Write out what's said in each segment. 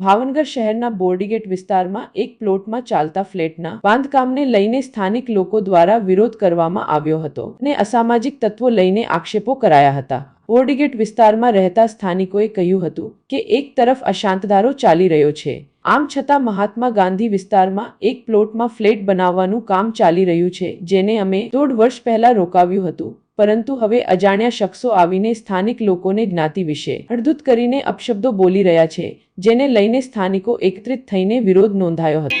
ભાવનગર શહેરના બોર્ડીગેટ વિસ્તારમાં એક પ્લોટમાં ચાલતા ફ્લેટના બાંધકામને લઈને સ્થાનિક લોકો દ્વારા વિરોધ કરવામાં આવ્યો હતો અને અસામાજિક તત્વો લઈને આક્ષેપો કરાયા હતા. બોર્ડીગેટ વિસ્તારમાં રહેતા સ્થાનિકોએ કહ્યું હતું કે એક તરફ અશાંતધારો ચાલી રહ્યો છે. આમ છતાં મહાત્મા ગાંધી વિસ્તારમાં એક પ્લોટમાં ફ્લેટ બનાવવાનું કામ ચાલી રહ્યું છે, જેને અમે દોઢ વર્ષ પહેલા રોકાવ્યું હતું. પરંતુ હવે અજાણ્યા શખ્સો આવીને સ્થાનિક લોકોને જ્ઞાતિ વિશે હળદૂત કરીને અપશબ્દો બોલી રહ્યા છે, જેને લઈને સ્થાનિકો એકત્રિત થઈને વિરોધ નોંધાયો હતો.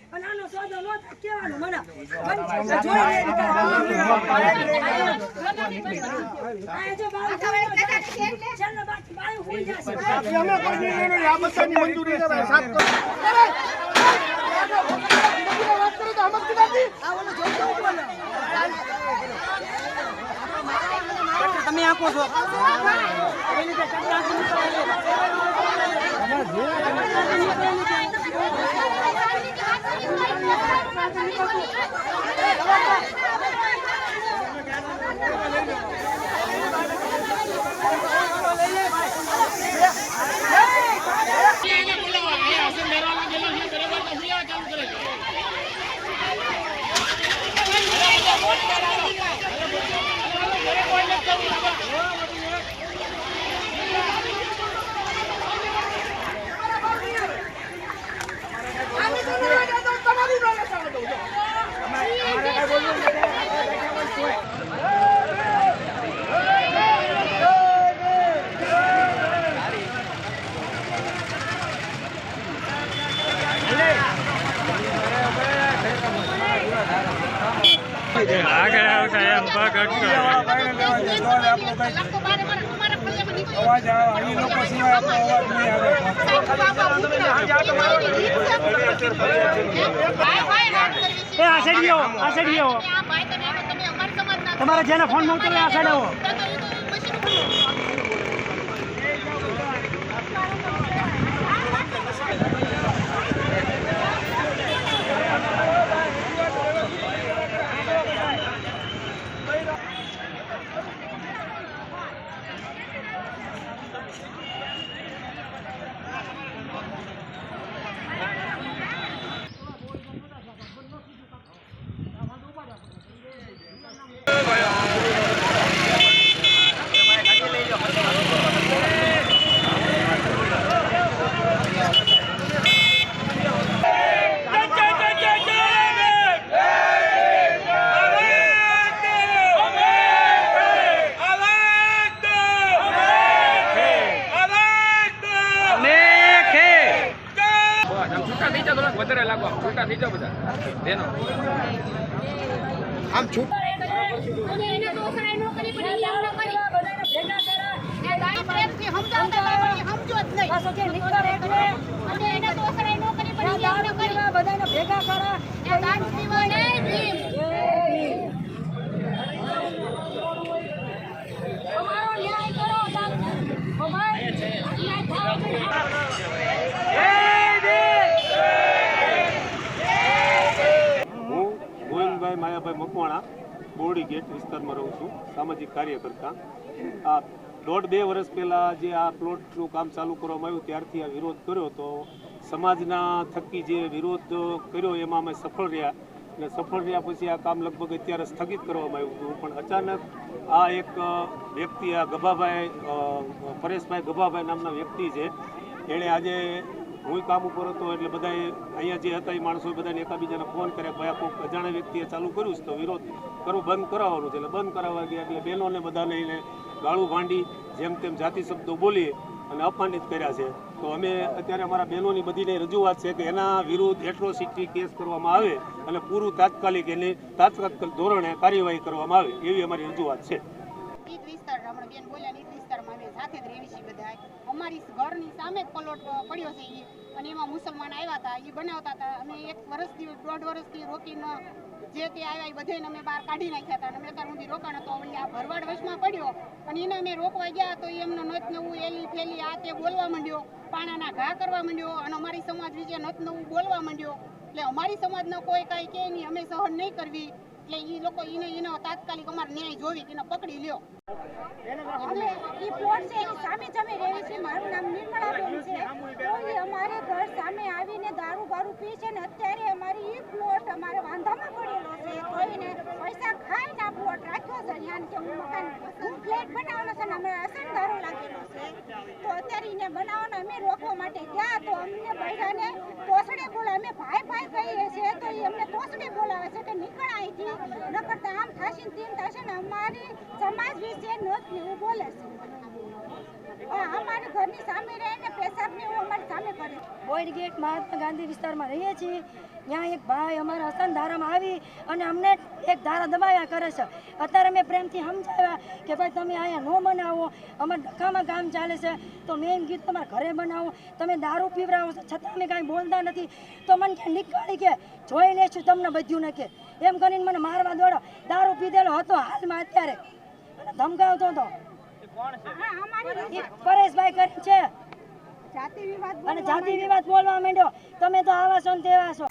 અને આનો સોદો નો કેવાનું મને તમે આપો છો ને આ જો બાળ છેલ્લે બાકી બાયું હોઈ જશે અમે કોઈ નિર્ણય નહીં, આ બધાની મંજૂરી કરાય, સાત કરો. તમે આપો છો અવાજ આવે લોકો સિવાય આપણો અવાજ નહીં આવો આ સાઈડ આવો તમારે જેને ફોન માંગતો આ સાઈડ આવો બસ, આમ છૂટા થઈ જાઓ થોડાક વધારે લાગો આમ છૂટા. થઈ જાઓ બધા બેનો બધાને ભેગા કરા અમારો ન્યાય કરો અમારો ન્યાય થવો જોઈએ. હું ગોવિંદભાઈ મકવાણા, બોરડી ગેટ વિસ્તારમાં રહું છું, સામાજિક કાર્યકર્તા. આ દોઢ બે વર્ષ પહેલાં જે આ પ્લોટનું કામ ચાલુ કરવામાં આવ્યું, ત્યારથી આ વિરોધ કર્યો તો સમાજના થકી જે વિરોધ કર્યો, એમાં અમે સફળ રહ્યા. અને સફળ રહ્યા પછી આ કામ લગભગ અત્યારે સ્થગિત કરવામાં આવ્યું હતું. પણ અચાનક આ એક વ્યક્તિ, આ ગભાભાઈ પરેશભાઈ ગભાભાઈ નામના વ્યક્તિ છે. એણે આજે હું કામ ઉપર હતો એટલે બધાએ અહીંયા જે હતા એ માણસો બધાને એકાબીજાને ફોન કર્યા ભાઈ કોઈક અજાણ્યા વ્યક્તિએ ચાલુ કર્યું છે તો વિરોધ કરવો બંધ કરાવવાનું છે. એટલે બંધ કરાવવા ગયા એટલે બહેનોને બધાને એને ગાળું ભાંડી જેમ તેમ જાતિ શબ્દો બોલી અને અપમાનિત કર્યા છે. તો અમે અત્યારે અમારા બહેનોની બધીને રજૂઆત છે કે એના વિરુદ્ધ એટ્રોસિટી કેસ કરવામાં આવે અને પૂરું તાત્કાલિક એની તાત્કાલિક ધોરણે કાર્યવાહી કરવામાં આવે એવી અમારી રજૂઆત છે. જ વિસ્તાર હમણાં બેન બોલ્યા ને વિસ્તારમાં અમે સાથે જ રહેવી છીએ બધા અમારી ઘરની સામે જ પડ્યો છે એ અને એમાં મુસલમાન આવ્યા હતા એ બનાવતા હતા. અમે એક વર્ષથી દોઢ વર્ષથી રોકીને જે તે આવ્યા એ બધાને અમે બહાર કાઢી નાખ્યા હતા. અને અમે ત્યાં સુધી રોકાણ હતો. વળી આ ભરવાડ વચમાં પડ્યો અને એને અમે રોકવા ગયા તો એમનો નત નવું એલી ફેલી, આ તે બોલવા માંડ્યો. પાણાના ઘા કરવા માંડ્યો અને અમારી સમાજ વિશે નત નવું બોલવા માંડ્યો. એટલે અમારી સમાજનો કોઈ કાંઈ કે નહીં, અમે સહન નહીં કરવી. એટલે એ લોકો એને એનો તાત્કાલિક અમારે ન્યાય જોવી એને પકડી લ્યો. અમે ઈ પ્લોટ છે એની સામે જ અમે છે, મારું નામ નિર્મળાબેન છે. કોઈ અમારે ઘર સામે આવીને દારૂ બારૂ પી છે ને અત્યારે અમારી ઈ પ્લોટ અમારે વાંધામાં પડેલો છે. કોઈને પૈસા ખાઈને આ પ્લોટ રાખ્યો છે યાન કે હું મકાન, હું ફ્લેટ બનાવવાનો છે ને, અમે અસન દારૂ લાગેલો છે. તો અત્યારે એને બનાવવાનો અમે રોકવા માટે ગયા તો અમને બધાને તોસડે બોલાવે અમે ભાઈ ભાઈ ઈ અમને બોલાવે છે કે નીકળ અહીંથી. નકર તો આમ થશે ને ને અમારી સમાજ વિશે નોત ને બોલે છે. અમારી ઘરની સામે રહે ને એવું અમારી સામે કરે. બોયડ ગેટ મહાત્મા ગાંધી વિસ્તારમાં રહીએ છીએ. ત્યાં એક ભાઈ અમારા હસન ધારામાં આવી અને અમને એક ધારા દબાવ્યા કરે છે. અત્યારે મેં પ્રેમથી સમજાવ્યા કે ભાઈ તમે અહીંયા ન બનાવો અમારે ડખામાં કામ ચાલે છે. તો મેં એમ કીધું તમારા ઘરે બનાવો. તમે દારૂ પીવડાવો છો. છતાં અમે કાંઈ બોલતા નથી. તો મને ક્યાં નીકળી કે? જોઈ લેશું તમને બધું ને એમ કરીને મને મારવા દોડો. દારૂ પીધેલો હતો હાલમાં અત્યારે. ધમકાવતો હતો. પરેશભાઈ કરી છે. જાતિ વિવાદ અને જાતિ વિવાદ બોલવા માંડ્યો. તમે તો આવા છો ને તેવા છો